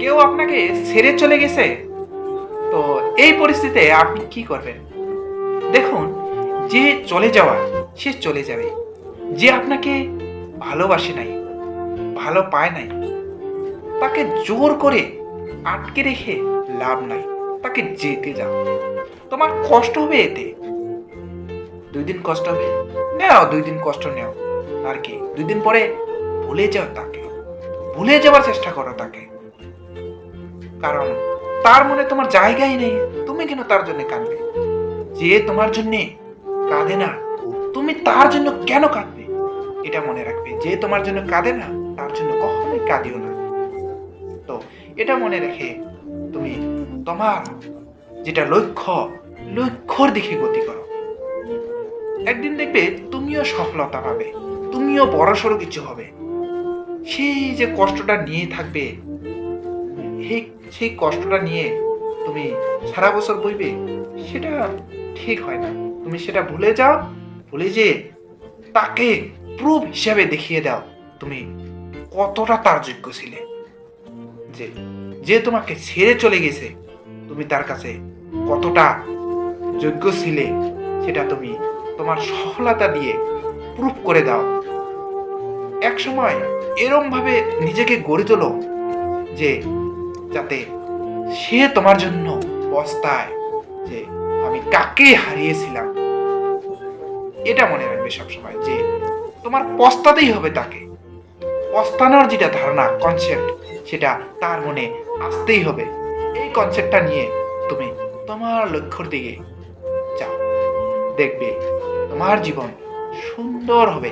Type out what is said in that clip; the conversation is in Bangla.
কেউ আপনাকে ছেড়ে চলে গেছে? তো এই পরিস্থিতিতে আপনি কি করবেন? দেখুন, যে চলে যাওয়া সে চলে যাবে। যে আপনাকে ভালোবাসে নাই, ভালো পায় নাই, তাকে জোর করে আটকে রেখে লাভ নাই, তাকে যেতে যাও তোমার কষ্ট হবে এতে। দুই দিন কষ্ট হবে, নেও দুই দিন কষ্ট নেও। আর কি দুই দিন পরে ভুলে যাও তাকে। ভুলে যাওয়ার চেষ্টা করো তাকে। কারণ তার মনে তোমার জায়গাই নেই। তুমি কেন তার জন্য কাঁদবে? যে তোমার জন্য কাঁদে না, তুমি তার জন্য কেন কাঁদবে? এটা মনে রাখবে। যে তোমার জন্য কাঁদে না, তার জন্য কখনোই কাঁদিও না। তো এটা মনে রেখে তুমি তোমার যেটা লক্ষ্য, লক্ষ্যর দিকে গতি করো। একদিন দেখবে তুমিও সফলতা পাবে, তুমিও বড়সড় কিছু হবে। সেই যে কষ্টটা নিয়ে থাকবে সেই সেই কষ্টটা নিয়ে তুমি সারা বছর বইবে, সেটা ঠিক হয় না। তুমি সেটা ভুলে যাও, ভুলে যে তাকে প্রুফ হিসাবে দেখিয়ে দাও তুমি কতটা তার যোগ্য ছিলে। যে যে তোমাকে ছেড়ে চলে গেছে, তুমি তার কাছে কতটা যোগ্য ছিলে, সেটা তুমি তোমার সফলতা দিয়ে প্রুফ করে দাও। এক সময় এরম ভাবে নিজেকে গড়ে তোলো যে যাতে সে তোমার জন্য পস্তায় যে আমি কাকে হারিয়েছিলাম। এটা মনে রাখবে সবসময় যে তোমার পস্তাতেই হবে তাকে। পস্তানোর যেটা ধারণা কনসেপ্ট সেটা তার মনে আসতেই হবে। এই কনসেপ্টটা নিয়ে তুমি তোমার লক্ষ্যর দিকে যাও। দেখবে তোমার জীবন সুন্দর হবে।